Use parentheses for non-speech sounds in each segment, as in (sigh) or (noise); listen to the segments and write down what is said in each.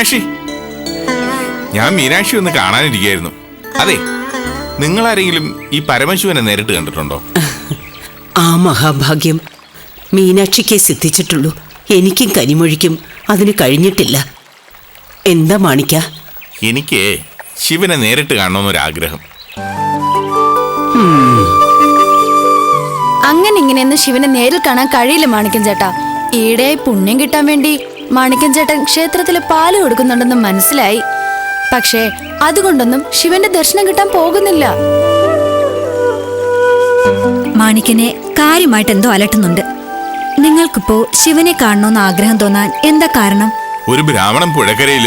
മീനാക്ഷി. ഞാൻ മീനാക്ഷി ഒന്ന് കാണാനിരിക്കുന്നു അതെ നിങ്ങൾ ആരെങ്കിലും ഈ പരമശിവനെ നേരിട്ട് കണ്ടിട്ടുണ്ടോ? ആ മഹാഭാഗ്യം. മീനാക്ഷിക്കേ സിദ്ധിച്ചിട്ടുള്ളൂ. എനിക്കും കനിമൊഴിക്കും അതിന് കഴിഞ്ഞിട്ടില്ല. എന്താ മാണിക്ക? എനിക്ക് ശിവനെ നേരിട്ട് കാണണമെന്നൊരാഗ്രഹം. അങ്ങനെ ഇങ്ങനെയൊന്നും ശിവനെ നേരിൽ കാണാൻ കഴിയില്ല മാണിക്കൻ ചേട്ടാ. ഈടെയായി പുണ്യം കിട്ടാൻ വേണ്ടി മാണിക്കൻ ചേട്ടൻ ക്ഷേത്രത്തിൽ പാൽ കൊടുക്കുന്നുണ്ടെന്ന് മനസ്സിലായി. പക്ഷേ അതുകൊണ്ടൊന്നും ശിവന്റെ ദർശനം കിട്ടാൻ പോകുന്നില്ല. മാണിക്കനെ കാര്യമായിട്ട് എന്തോ അലട്ടുന്നുണ്ട്. നിങ്ങൾക്കിപ്പോ ശിവനെ കാണണമെന്ന് ആഗ്രഹം തോന്നാൻ എന്താ കാരണം? ഒരു ബ്രാഹ്മണൻ പുഴക്കരയിൽ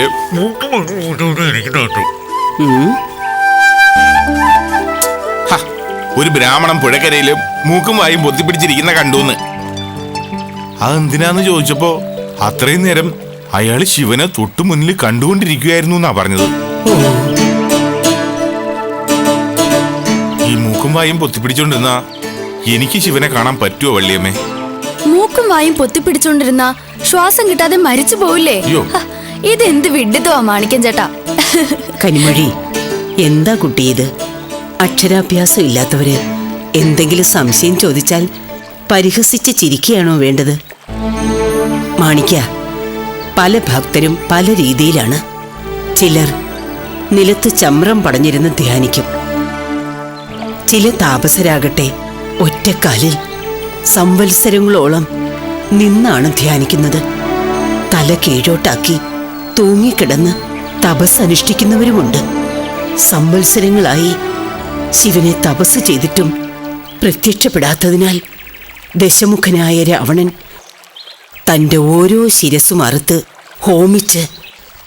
ഒരു ബ്രാഹ്മണൻ പുഴക്കരയിൽ മൂക്കും വായും പൊത്തിപ്പിടിച്ചിരിക്കുന്ന കണ്ടൂന്ന്. അതെന്തിനാന്ന് ചോദിച്ചപ്പോ അത്രയും നേരം അയാൾ ശിവനെ തൊട്ടു മുന്നിൽ കണ്ടുകൊണ്ടിരിക്കുകയായിരുന്നു എന്നാ പറഞ്ഞത്. ഈ മൂക്കും വായും പൊത്തിപ്പിടിച്ചോണ്ടിരുന്ന എനിക്ക് ശിവനെ കാണാൻ പറ്റുമോ വള്ളിയമ്മേ? മൂക്കും വായും പൊത്തിപ്പിടിച്ചോണ്ടിരുന്ന ശ്വാസം കിട്ടാതെ മരിച്ചു പോവില്ലേ? ഇതെന്ത് വിഡിത്തമാ മാണിക്കൻ ചേട്ടാ. കനിമൊഴി എന്താ കുട്ടി ഇത്? അക്ഷരാഭ്യാസം ഇല്ലാത്തവര് എന്തെങ്കിലും സംശയം ചോദിച്ചാൽ പരിഹസിച്ച് ചിരിക്കുകയാണോ വേണ്ടത്? മാണിക്ക പല ഭക്തരും പല രീതിയിലാണ്. ചിലർ നിലത്ത് ചമ്രം പടഞ്ഞിരുന്ന് ധ്യാനിക്കും. ചില താപസരാകട്ടെ ഒറ്റക്കാലിൽ സംവത്സരങ്ങളോളം നിന്നാണ് ധ്യാനിക്കുന്നത്. തല കീഴോട്ടാക്കി തൂങ്ങിക്കിടന്ന് തപസ് അനുഷ്ഠിക്കുന്നവരുമുണ്ട് സംവത്സരങ്ങളായി ശിവനെ തപസ് ചെയ്തിട്ടും പ്രത്യക്ഷപ്പെടാത്തതിനാൽ ദശമുഖനായ രാവണൻ തന്റെ ഓരോ ശിരസും അറുത്ത് ഹോമിച്ച്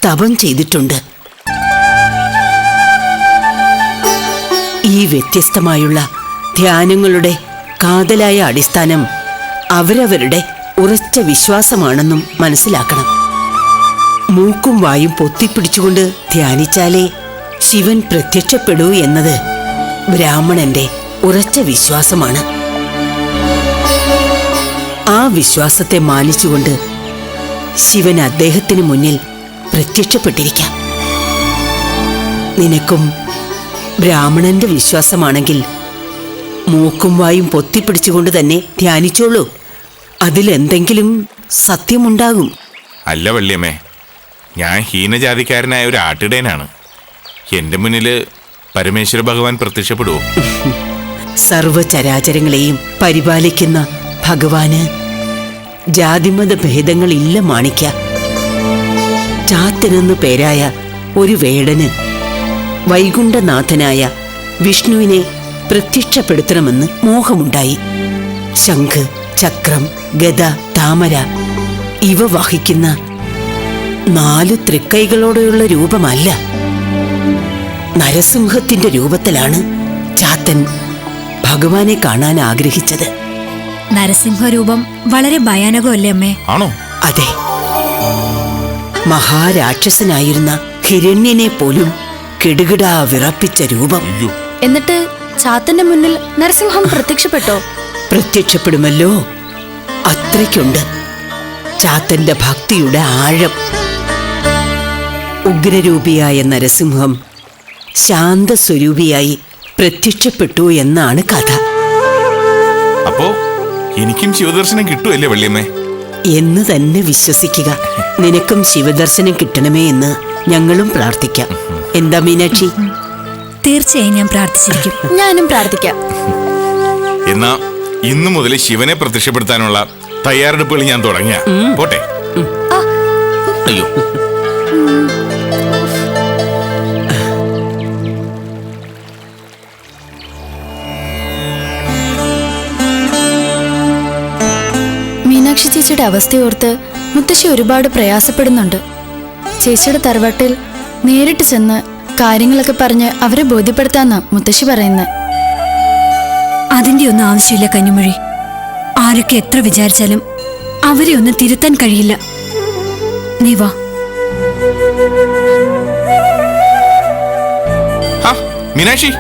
തപം ചെയ്തിട്ടുണ്ട്. ഈ വ്യത്യസ്തമായുള്ള ധ്യാനങ്ങളുടെ കാതലായ അടിസ്ഥാനം അവരവരുടെ ഉറച്ച വിശ്വാസമാണെന്നും മനസ്സിലാക്കണം. മൂക്കും വായും പൊത്തിപ്പിടിച്ചുകൊണ്ട് ധ്യാനിച്ചാലേ ശിവൻ പ്രത്യക്ഷപ്പെടൂ എന്നത് ബ്രാഹ്മണന്റെ ഉറച്ച വിശ്വാസമാണ്. ആ വിശ്വാസത്തെ മാനിച്ചുകൊണ്ട് ശിവൻ അദ്ദേഹത്തിന് മുന്നിൽ പ്രത്യക്ഷപ്പെട്ടിരിക്കാം. നിനക്കും ബ്രാഹ്മണന്റെ വിശ്വാസമാണെങ്കിൽ മൂക്കും വായും പൊത്തിപ്പിടിച്ചുകൊണ്ട് തന്നെ ധ്യാനിച്ചോളൂ. അതിലെന്തെങ്കിലും സത്യമുണ്ടാകും. അല്ല വള്ളിയമ്മേ ഞാൻ ഹീനജാതിക്കാരനായ ഒരു ആട്ടിടയനാണ്. എന്റെ മുന്നിൽ പരമേശ്വര ഭഗവാൻ പ്രത്യക്ഷപ്പെടുവോ? (laughs) സർവചരാചരങ്ങളെയും പരിപാലിക്കുന്ന ഭഗവാന് ജാതിമത ഭേദങ്ങളില്ല മാണിക്ക ചാത്തനെന്നു പേരായ ഒരു വേടന് വൈകുണ്ഠനാഥനായ വിഷ്ണുവിനെ പ്രത്യക്ഷപ്പെടുത്തണമെന്ന് മോഹമുണ്ടായി. ശംഖ് ചക്രം ഗദ താമര ഇവ വഹിക്കുന്ന നാല് തൃക്കൈകളോടെയുള്ള രൂപമല്ല. നരസിംഹത്തിന്റെ രൂപത്തിലാണ് ചാത്തൻ ഭഗവാനെ കാണാൻ ആഗ്രഹിച്ചത്. നരസിംഹരൂപം വളരെ ഭയാനകമല്ലേ അമ്മേ? ആണോ? അതെ. മഹാരാക്ഷസനായിരുന്ന ഹിരണ്യനെ പോലും കിടുകിടാ വിറപ്പിച്ച രൂപം. എന്നിട്ട് ചാത്തന്റെ മുന്നിൽ നരസിംഹം പ്രത്യക്ഷപ്പെട്ടോ? പ്രത്യക്ഷപ്പെടുമല്ലോ. അത്രയ്ക്കുണ്ട്. ചാത്തന്റെ ഭക്തിയുടെ ആഴം. ഉഗ്രരൂപിയായ നരസിംഹം ശാന്തസ്വരൂപിയായി പ്രത്യക്ഷപ്പെട്ടു എന്നാണ് കഥ. അപ്പോ? എനിക്കും ശിവദർശനം കിട്ടുമല്ലേ വള്ളിയമ്മേ? എന്ന് തന്നെ വിശ്വസിക്കുക. നിനക്കും ശിവദർശനം കിട്ടണമേ എന്ന് ഞങ്ങളും പ്രാർത്ഥിക്കാം. എന്താ മീനാക്ഷി? തീർച്ചയായും ഞാൻ പ്രാർത്ഥിച്ചിരിക്കും. ഞാനും പ്രാർത്ഥിക്കാം. എന്നാ ഇന്നു മുതൽ ശിവനെ പ്രത്യക്ഷപ്പെടുത്താനുള്ള തയ്യാറെടുപ്പുകൾ ഞാൻ തുടങ്ങിയ. പോട്ടെ? അയ്യോ. ചേച്ചിയുടെ അവസ്ഥയോർത്ത് മുത്തശ്ശി ഒരുപാട് പ്രയാസപ്പെടുന്നുണ്ട്. ചേച്ചിയുടെ തറവാട്ടിൽ നേരിട്ട് ചെന്ന് കാര്യങ്ങളൊക്കെ പറഞ്ഞ് അവരെ ബോധ്യപ്പെടുത്താന്നാ മുത്തശ്ശി പറയുന്നത് അതിന്റെ ഒന്നും ആവശ്യമില്ല കന്നിമൊഴി ആരൊക്കെ എത്ര വിചാരിച്ചാലും അവരെ ഒന്നും തിരുത്താൻ കഴിയില്ല. നീ വാ. ഹാ മീനാക്ഷി.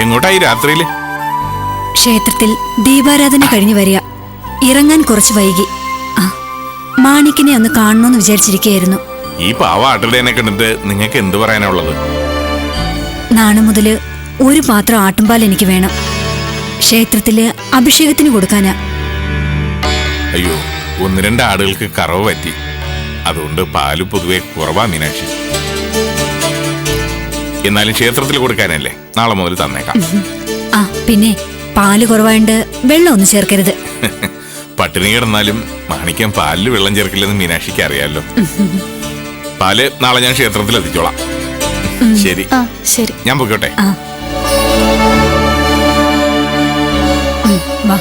എങ്ങോട്ടായി രാത്രിയിൽ? ക്ഷേത്രത്തിൽ ദീപാരാധന കഴിഞ്ഞു വരിക. ഇറങ്ങാൻ കുറച്ച് വൈകി. ആ മാണിക്കിനെ ഒന്ന് കാണണമെന്ന് വിചാരിച്ചിരിക്കുകയായിരുന്നു. ഈ പാവ ആട്ടിടേനെ കണ്ടിട്ട് നിങ്ങൾക്ക് എന്ത് പറയാനുള്ളത് നാളെ മുതൽ ഒരു പാത്രം ആട്ടുംപാൽ എനിക്ക് വേണം. ക്ഷേത്രത്തിൽ അഭിഷേകത്തിന് കൊടുക്കാനാ. അയ്യോ ഒന്ന് രണ്ട് ആടുകൾക്ക് കറവ് പറ്റി. അതുകൊണ്ട് പാൽ പൊതുവെ കുറവാ മീനാക്ഷി. എന്നാലും ക്ഷേത്രത്തിൽ കൊടുക്കാനല്ലേ? നാളെ മുതൽ തന്നേക്കാം. ആ പിന്നെ പാൽ കുറവായോണ്ട് വെള്ളം ഒന്ന് ചേർക്കരുത്. (laughs) പട്ടിണി കിടന്നാലും മാണിക്കം പാലിൽ വെള്ളം ചേർക്കില്ലെന്ന് മീനാക്ഷിക്ക് അറിയാലോ. പാൽ നാളെ ഞാൻ ക്ഷേത്രത്തിൽ എത്തിച്ചോളാം. ശരി. ആ ശരി. ഞാൻ പൊയ്ക്കോട്ടെ. ആ. ഉം, വാ.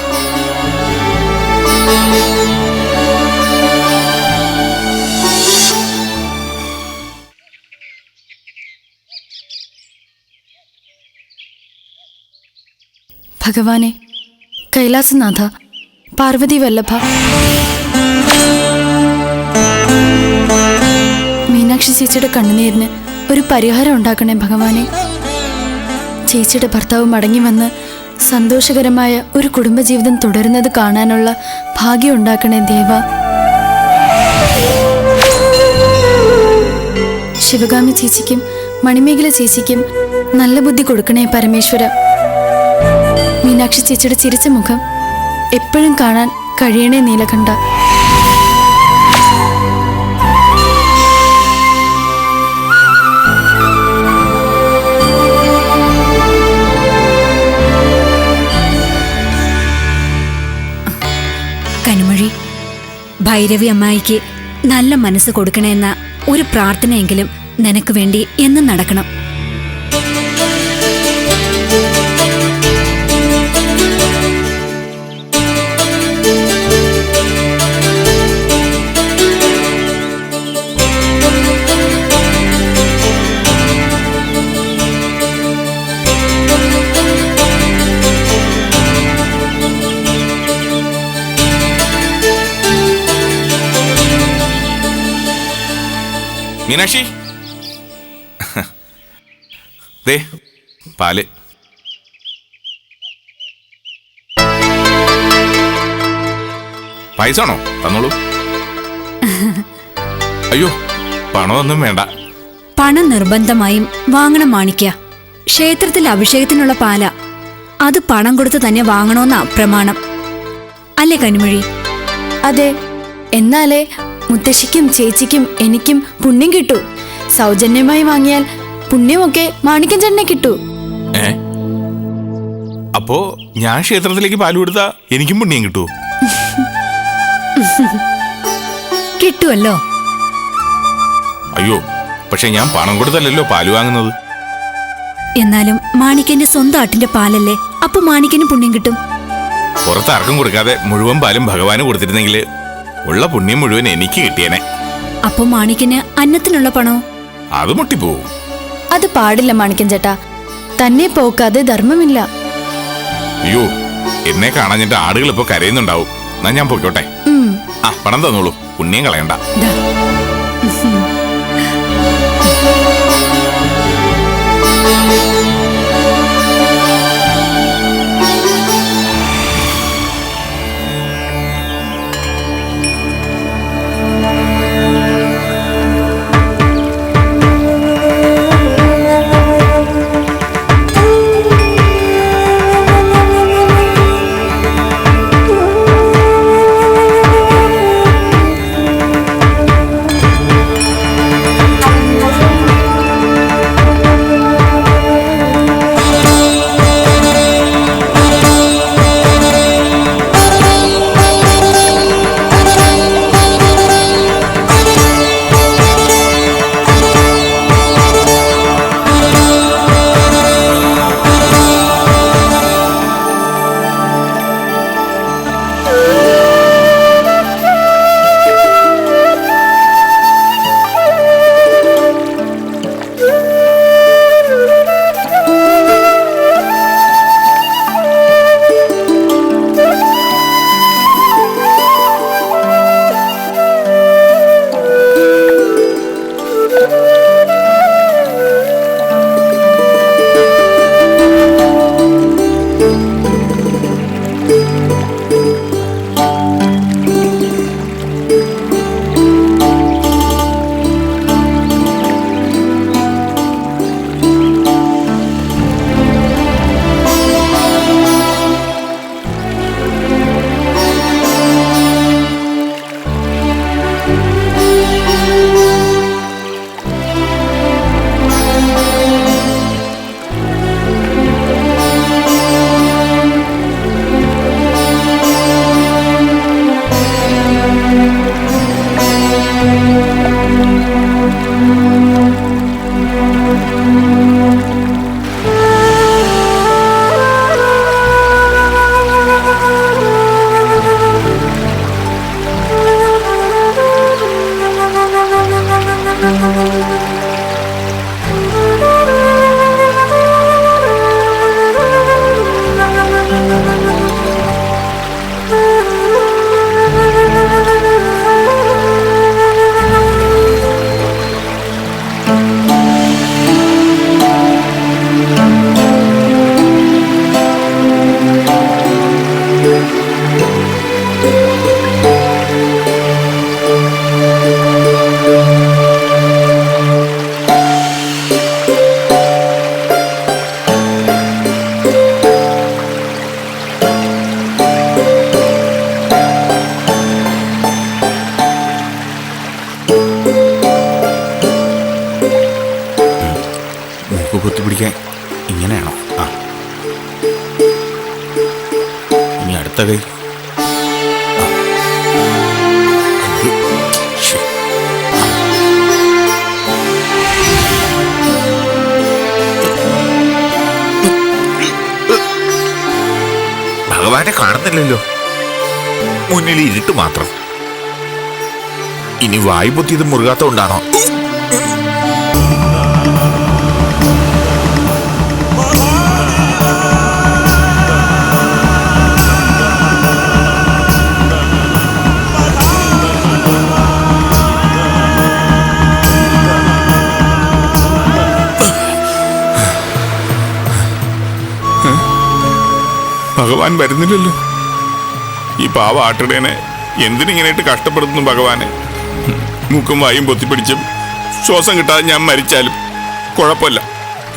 ഭഗവാനെ കൈലാസനാഥ പാർവതി വല്ലഭ. മീനാക്ഷി ചേച്ചിയുടെ കണ്ണുനീരിന് ഒരു പരിഹാരം ഉണ്ടാക്കണേ ഭഗവാനെ. ചേച്ചിയുടെ ഭർത്താവ് മടങ്ങി വന്ന് സന്തോഷകരമായ ഒരു കുടുംബജീവിതം തുടരുന്നത് കാണാനുള്ള ഭാഗ്യം ഉണ്ടാക്കണേ ദേവ. ശിവഗാമി ചേച്ചിക്കും മണിമേഖല ചേച്ചിക്കും നല്ല ബുദ്ധി കൊടുക്കണേ പരമേശ്വര. മീനാക്ഷി ചേച്ചിയുടെ ചിരിച്ച മുഖം എപ്പോഴും കാണാൻ കഴിയണേ നീലകണ്ഠ. കനുമൊഴി ഭൈരവി അമ്മായിക്ക് നല്ല മനസ്സ് കൊടുക്കണമെന്ന ഒരു പ്രാർത്ഥനയെങ്കിലും നിനക്ക് വേണ്ടി എന്നും നടക്കണം. മീനാക്ഷി? ദേ പാൽ. പൈസ ആണോ തന്നോളൂ. അയ്യോ പണമൊന്നും വേണ്ട. പണം നിർബന്ധമായും വാങ്ങണം മാണിക്ക ക്ഷേത്രത്തിൽ അഭിഷേകത്തിനുള്ള പാല. അത് പണം കൊടുത്ത് തന്നെ വാങ്ങണമെന്നാ പ്രമാണം. അല്ലേ കനിമൊഴി? അതെ എന്നാലേ മുത്തശ്ശിക്കും ചേച്ചിക്കും എനിക്കും പുണ്യം കിട്ടു. സൗജന്യമായി വാങ്ങിയാൽ പുണ്യമൊക്കെ മാണിക്യം ചേട്ടനെ കിട്ടൂ. അപ്പോ ഞാൻ ക്ഷേത്രത്തിലേക്ക് പാൽ കൊടുത്താ എനിക്കും പുണ്യം കിട്ടു. (laughs) കിട്ടുമല്ലോ അയ്യോ പക്ഷെ ഞാൻ പണം കൊടുത്തല്ലല്ലോ പാൽ വാങ്ങുന്നത്. എന്നാലും മാണിക്കന്റെ സ്വന്തം ആട്ടിന്റെ പാലല്ലേ? അപ്പൊ മാണിക്കന് പുണ്യം കിട്ടും. പുറത്ത് ആർക്കും കൊടുക്കാതെ മുഴുവൻ പാലും ഭഗവാന് കൊടുത്തിരുന്നെങ്കിൽ ഉള്ള പുണ്യം മുഴുവൻ എനിക്ക് കിട്ടിയേനെ. അപ്പൊ മാണിക്കന് അന്നത്തിനുള്ള പണോ? അത് മുട്ടിപ്പോവും. അത് പാടില്ല മാണിക്കൻ ചേട്ടാ. തന്നെ പോക്കാതെ ധർമ്മമില്ല. അയ്യോ എന്നെ കാണാഞ്ഞിട്ട് ആടുകൾ ഇപ്പൊ കരയുന്നുണ്ടാവും. എന്നാ ഞാൻ പോയിക്കോട്ടെ. ആ പണം തന്നോളൂ. പുണ്യം കളയണ്ട. കുത്തിപ്പിടിക്കാൻ ഇങ്ങനെയാണോ? ആ. ഇനി അടുത്ത കൈ. ഭഗവാനെ കാണുന്നില്ലല്ലോ. മുന്നിൽ ഇരുട്ട് മാത്രം. ഇനി വായു പൊത്തിയത് മുറുകാത്തോണ്ടാണോ ഭഗവാൻ വരുന്നില്ലല്ലോ. ഈ പാവ ആട്ടിടേനെ എന്തിനിങ്ങനെയായിട്ട് കഷ്ടപ്പെടുത്തുന്നു ഭഗവാനെ? മൂക്കും വായും പൊത്തിപ്പിടിച്ചും ശ്വാസം കിട്ടാതെ ഞാൻ മരിച്ചാലും കുഴപ്പമില്ല.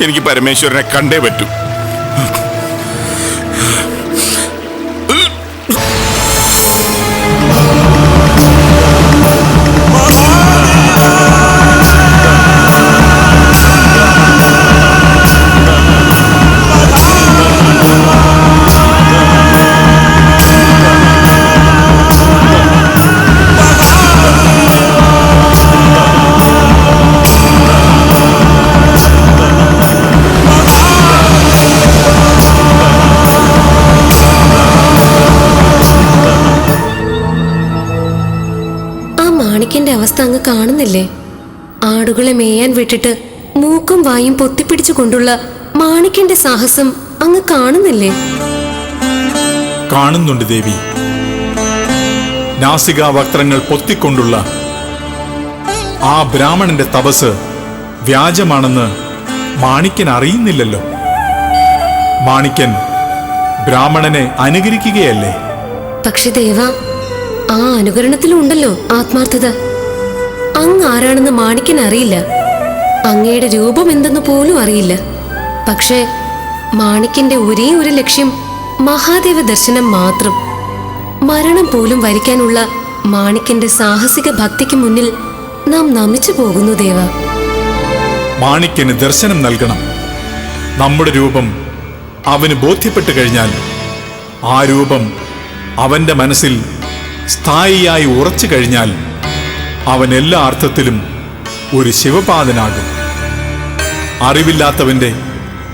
എനിക്ക് പരമേശ്വരനെ കണ്ടേ പറ്റൂ. അവസ്ഥ അങ്ങ് കാണുന്നില്ലേ? ആടുകളെ മേയാൻ വിട്ടിട്ട് മൂക്കും വായും പൊത്തിപ്പിടിച്ചു കൊണ്ടുള്ള മാണിക്കന്റെ സാഹസം അങ്ങ് കാണുന്നില്ലേ? കാണുന്നുണ്ട് ദേവി. നാസിക നാസികാവക്ത്രങ്ങൾ പൊത്തിക്കൊണ്ടുള്ള ആ ബ്രാഹ്മണന്റെ തപസ് വ്യാജമാണെന്ന് മാണിക്കൻ അറിയുന്നില്ലല്ലോ. മാണിക്കൻ ബ്രാഹ്മണനെ അനുകരിക്കുകയല്ലേ? പക്ഷെ ദേവ ആ അനുകരണത്തിലുണ്ടല്ലോ ആത്മാർത്ഥത. അങ്ങ് ആരാണെന്ന് മാണിക്കൻ അറിയില്ല. അങ്ങയുടെ രൂപം എന്തെന്ന് പോലും അറിയില്ല. പക്ഷേ മാണിക്കന്റെ ഒരേ ഒരു ലക്ഷ്യം മഹാദേവ ദർശനം മാത്രം. മരണം പോലും വരിക്കാനുള്ള മാണിക്കന്റെ സാഹസിക ഭക്തിക്ക് മുന്നിൽ നാം നമിച്ചു പോകുന്നു ദേവ. മാണിക്കന് ദർശനം നൽകണം. നമ്മുടെ രൂപം അവന് ബോധ്യപ്പെട്ടു കഴിഞ്ഞാൽ ആ രൂപം അവന്റെ മനസ്സിൽ സ്ഥായിയായി ഉറച്ചു കഴിഞ്ഞാൽ അവൻ എല്ലാ അർത്ഥത്തിലും ഒരു ശിവപാതനാകും അറിവില്ലാത്തവന്റെ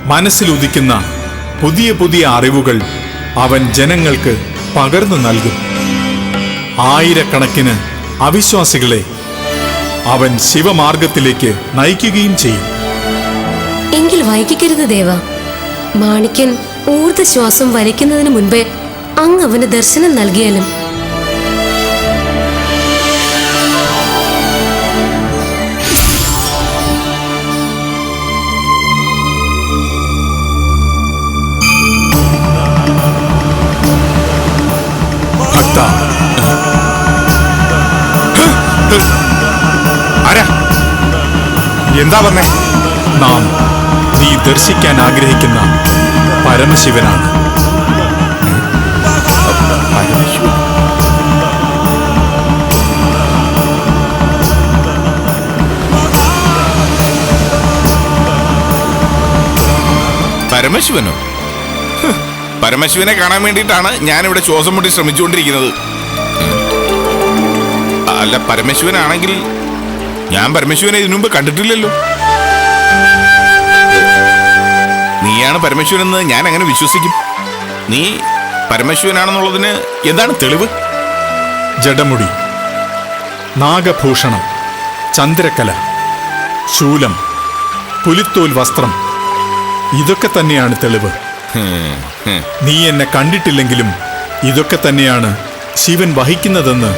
മനസ്സിലുദിക്കുന്ന പുതിയ പുതിയ അറിവുകൾ അവൻ ജനങ്ങൾക്ക് പകർന്നു നൽകും. ആയിരക്കണക്കിന് അവിശ്വാസികളെ അവൻ ശിവമാർഗത്തിലേക്ക് നയിക്കുകയും ചെയ്യും. എങ്കിൽ വൈകിക്കരുത് ദേവ. മാണിക്യൻ ഊർജശ്വാസം വലിക്കുന്നതിന് മുൻപേ അങ്ങ് അവന് ദർശനം നൽകിയാലും ആരാ? എന്താ പറഞ്ഞേ നാം നീ ദർശിക്കാൻ ആഗ്രഹിക്കുന്ന പരമശിവനാണ്. പരമശിവനോ? പരമശിവനെ കാണാൻ വേണ്ടിയിട്ടാണ് ഞാനിവിടെ ശ്വാസം മുട്ടി ശ്രമിച്ചുകൊണ്ടിരിക്കുന്നത്. അല്ല പരമശിവനാണെങ്കിൽ ഞാൻ പരമശിവനെ ഇതിനു മുമ്പ് കണ്ടിട്ടില്ലല്ലോ. നീയാണ് പരമശിവനെന്ന് ഞാൻ അങ്ങനെ വിശ്വസിക്കും? നീ പരമശിവനാണെന്നുള്ളതിന് എന്താണ് തെളിവ്? ജഡമുടി നാഗഭൂഷണം ചന്ദ്രക്കല ശൂലം പുലിത്തോൽ വസ്ത്രം ഇതൊക്കെ തന്നെയാണ് തെളിവ്. നീ എന്നെ കണ്ടിട്ടില്ലെങ്കിലും ഇതൊക്കെ തന്നെയാണ് ശിവൻ വഹിക്കുന്നതെന്ന്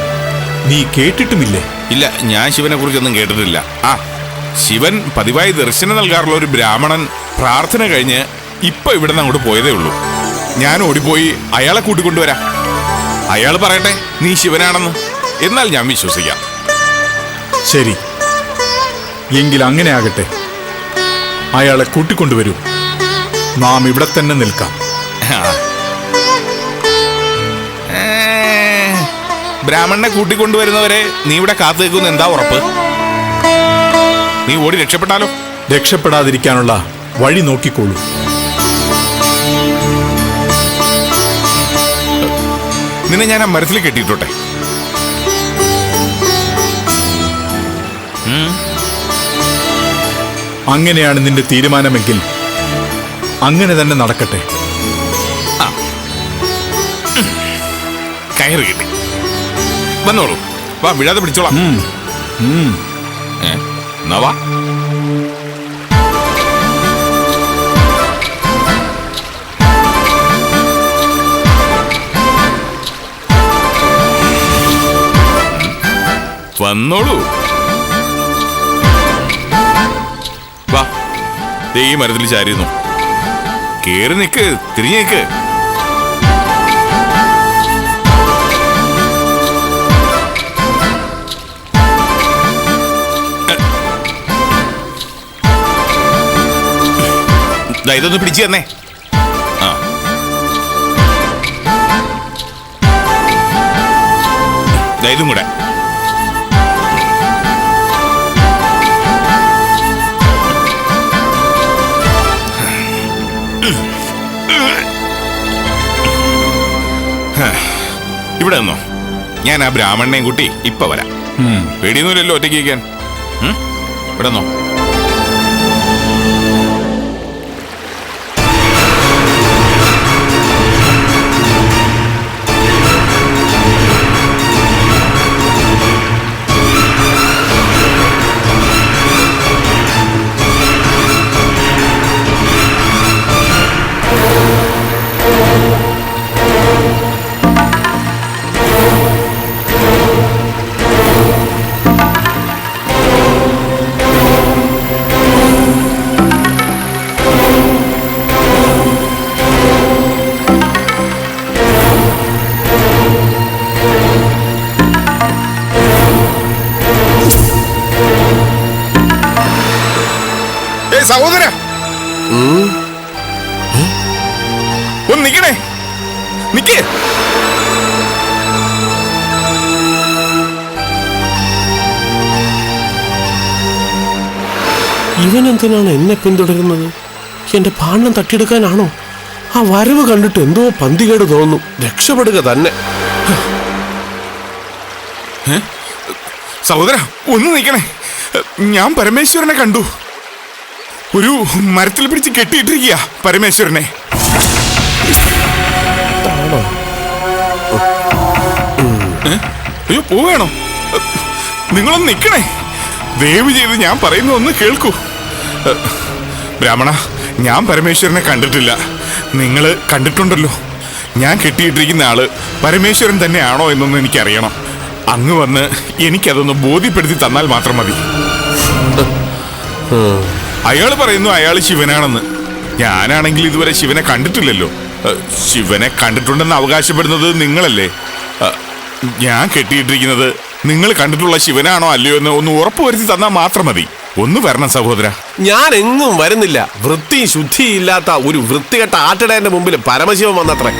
നീ കേട്ടിട്ടുമില്ലേ? ഇല്ല ഞാൻ ശിവനെ കുറിച്ചൊന്നും കേട്ടിട്ടില്ല. ആ ശിവൻ പതിവായി ദർശനം നൽകാറുള്ള ഒരു ബ്രാഹ്മണൻ പ്രാർത്ഥന കഴിഞ്ഞ് ഇപ്പൊ ഇവിടെ നിന്ന് അങ്ങോട്ട് പോയതേ ഉള്ളൂ. ഞാൻ ഓടിപ്പോയി അയാളെ കൂട്ടിക്കൊണ്ടുവരാം അയാൾ പറയട്ടെ നീ ശിവനാണെന്ന്. എന്നാൽ ഞാൻ വിശ്വസിക്കാം. ശരി. എങ്കിൽ അങ്ങനെ ആകട്ടെ അയാളെ കൂട്ടിക്കൊണ്ടുവരൂ നാം ഇവിടെ തന്നെ നിൽക്കാം. ബ്രാഹ്മണനെ കൂട്ടിക്കൊണ്ടുവരുന്നവരെ നീ ഇവിടെ കാത്തു നിൽക്കുന്ന എന്താ ഉറപ്പ്? നീ ഓടി രക്ഷപ്പെട്ടാലോ? രക്ഷപ്പെടാതിരിക്കാനുള്ള വഴി നോക്കിക്കോളൂ. നിന്നെ ഞാൻ ആ മരത്തിൽ കെട്ടിയിട്ടോട്ടെ. അങ്ങനെയാണ് നിന്റെ തീരുമാനമെങ്കിൽ അങ്ങനെ തന്നെ നടക്കട്ടെ. കയറി കിട്ടി. വന്നോളൂ. വാ വിഴാതെ പിടിച്ചോളാം. എന്നാ വാ. വന്നോളൂ. വാ. ദേ ഈ മരത്തിൽ ചാരിയുന്നു കേറി നിക്ക് തിരിഞ്ഞു നിക്ക്. ഇതൊന്ന് പിടിച്ചു തന്നെ. ആ. ഇതും കൂടെ. (sighs) ഇവിടെ നിന്നോ. ഞാൻ ആ ബ്രാഹ്മണനെയും കൂട്ടി ഇപ്പൊ വരാം. പേടിയൊന്നുമില്ലല്ലോ ഒറ്റയ്ക്ക് ഇവിടെ നിന്നോ. ഒന്ന് നിക്കണേ. നിക്കേ. ഇവനെന്തിനാണ് എന്നെ പിന്തുടരുന്നത്? എന്റെ പാണ്ഡം തട്ടിയെടുക്കാനാണോ? ആ വരവ് കണ്ടിട്ട് എന്തോ പന്തികേട് തോന്നുന്നു. രക്ഷപ്പെടുക തന്നെ. സഹോദര ഒന്ന് നിൽക്കണേ ഞാൻ പരമേശ്വരനെ കണ്ടു. ഒരു മരത്തിൽ പിടിച്ച് കെട്ടിയിട്ടിരിക്കുക പരമേശ്വരനെ? അയ്യോ പോവേണോ നിങ്ങളൊന്ന് നിൽക്കണേ. ദയവ് ചെയ്ത് ഞാൻ പറയുന്ന ഒന്ന് കേൾക്കൂ. ബ്രാഹ്മണ ഞാൻ പരമേശ്വരനെ കണ്ടിട്ടില്ല. നിങ്ങൾ കണ്ടിട്ടുണ്ടല്ലോ. ഞാൻ കെട്ടിയിട്ടിരിക്കുന്ന ആൾ പരമേശ്വരൻ തന്നെയാണോ എന്നൊന്നും എനിക്കറിയണം. അങ്ങ് വന്ന് എനിക്കതൊന്ന് ബോധ്യപ്പെടുത്തി തന്നാൽ മാത്രം മതി. അയാൾ പറയുന്നു അയാൾ ശിവനാണെന്ന്. ഞാനാണെങ്കിൽ ഇതുവരെ ശിവനെ കണ്ടിട്ടില്ലല്ലോ. ശിവനെ കണ്ടിട്ടുണ്ടെന്ന് അവകാശപ്പെടുന്നത് നിങ്ങളല്ലേ? ഞാൻ കെട്ടിയിട്ടിരിക്കുന്നത് നിങ്ങൾ കണ്ടിട്ടുള്ള ശിവനാണോ അല്ലയോ എന്ന് ഒന്ന് ഉറപ്പുവരുത്തി തന്നാൽ മാത്രം മതി. ഒന്ന് വരണം സഹോദര. ഞാൻ എങ്ങും വരുന്നില്ല. വൃത്തി ശുദ്ധി ഇല്ലാത്ത ഒരു വൃത്തികെട്ട ആട്ടിടേന്റെ മുമ്പിൽ പരമശിവൻ വന്നത്രേ.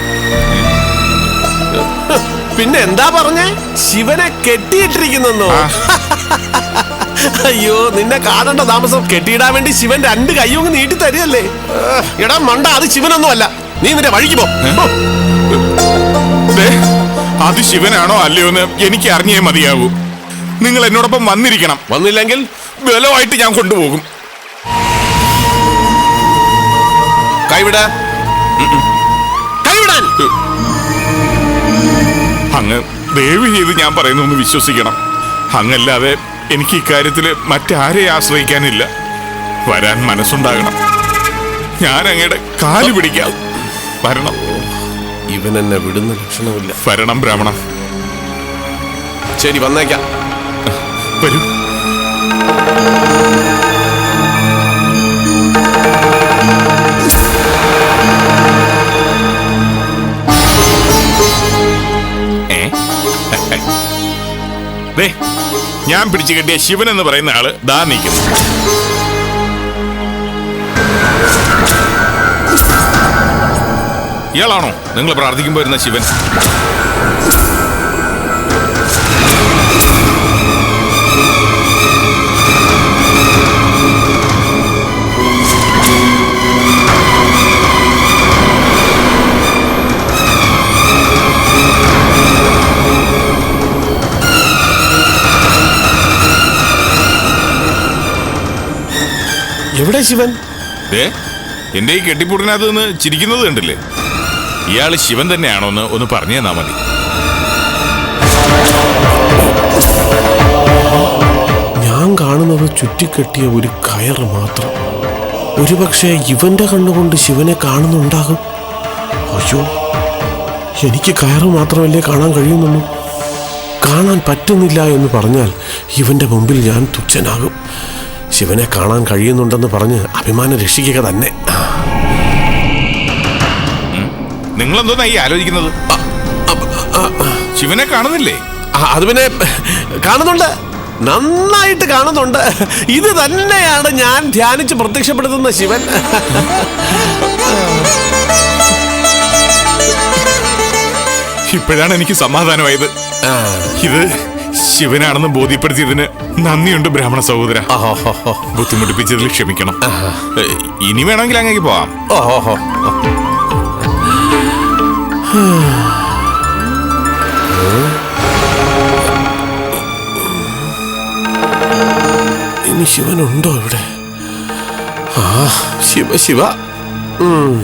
പിന്നെ എന്താ പറഞ്ഞേ? ശിവനെ കെട്ടിയിട്ടിരിക്കുന്നോ അയ്യോ നിന്നെ കാണേണ്ട താമസം കെട്ടിയിടാൻ വേണ്ടി ശിവൻ രണ്ട് കയ്യൊന്ന് നീട്ടി തരിയല്ലേ എടാ മണ്ട അത് ശിവനൊന്നും അല്ല നീ നിന്റെ വഴിക്ക് പോ. അത് ശിവനാണോ അല്ലയോ എന്ന് എനിക്ക് അറിഞ്ഞേ മതിയാവൂ നിങ്ങൾ എന്നോടൊപ്പം വന്നിരിക്കണം. വന്നില്ലെങ്കിൽ ബലമായിട്ട് ഞാൻ കൊണ്ടുപോകും. കൈവിട. കൈവിടാൻ അങ്ങ് ദയവ് ചെയ്ത് ഞാൻ പറയുന്നൊന്ന് വിശ്വസിക്കണം. അങ്ങല്ലാതെ എനിക്ക് ഇക്കാര്യത്തിൽ മറ്റാരെ ആശ്രയിക്കാനില്ല. വരാൻ മനസ്സുണ്ടാകണം. ഞാൻ അങ്ങയുടെ കാൽ പിടിക്കാം. വരണം ഇവൻ എന്നെ വിടുന്ന ലക്ഷണമില്ല. വരണം ബ്രാഹ്മണ. ശരി വന്നേക്കാം. വരൂ. ഞാൻ പിടിച്ചു കെട്ടിയ ശിവൻ എന്ന് പറയുന്ന ആൾ ദാ നിൽക്കുന്നു. ഇയാളാണോ? നിങ്ങൾ പ്രാർത്ഥിക്കുമ്പോൾ വരുന്ന ശിവൻ. എവിടെ ശിവൻ? ഏ എന്റെ ഈ കെട്ടിപ്പൂട്ടിനകത്ത് നിന്ന് ചിരിക്കുന്നത് കണ്ടില്ലേ? ഇയാൾ ശിവൻ തന്നെയാണോ എന്ന് ഒന്ന് പറഞ്ഞു തന്നാ മതി. ഞാൻ കാണുന്നത് ചുറ്റിക്കെട്ടിയ ഒരു കയർ മാത്രം. ഒരുപക്ഷെ ഇവന്റെ കണ്ണുകൊണ്ട് ശിവനെ കാണുന്നുണ്ടാകും. അയ്യോ എനിക്ക് കയറ് മാത്രമല്ലേ കാണാൻ കഴിയുന്നുള്ളൂ. കാണാൻ പറ്റുന്നില്ല എന്ന് പറഞ്ഞാൽ ഇവന്റെ മുമ്പിൽ ഞാൻ തുച്ഛനാകും. ശിവനെ കാണാൻ കഴിയുന്നുണ്ടെന്ന് പറഞ്ഞ് അഭിമാനം രക്ഷിക്കുക തന്നെ. നിങ്ങളെന്തോന്നാ ഈ ആലോചിക്കുന്നത്. ശിവനെ കാണുന്നില്ലേ? അത് പിന്നെ കാണുന്നുണ്ട്. നന്നായിട്ട് കാണുന്നുണ്ട്. ഇത് തന്നെയാണ് ഞാൻ ധ്യാനിച്ച് പ്രത്യക്ഷപ്പെടുത്തുന്ന ശിവൻ. ഇപ്പോഴാണ് എനിക്ക് സമാധാനമായത്. ഇത് ശിവനാണെന്ന് ബോധ്യപ്പെടുത്തിയതിന് നന്ദിയുണ്ട് ബ്രാഹ്മണ സഹോദര. ബുദ്ധിമുട്ടിപ്പിച്ചതിൽ ക്ഷമിക്കണം. ഇനി വേണമെങ്കിൽ അങ്ങേക്ക് പോവാം. ഓഹോഹോ. ഇനി ശിവനുണ്ടോ ഇവിടെ? ആ ശിവ ശിവ. ഉം.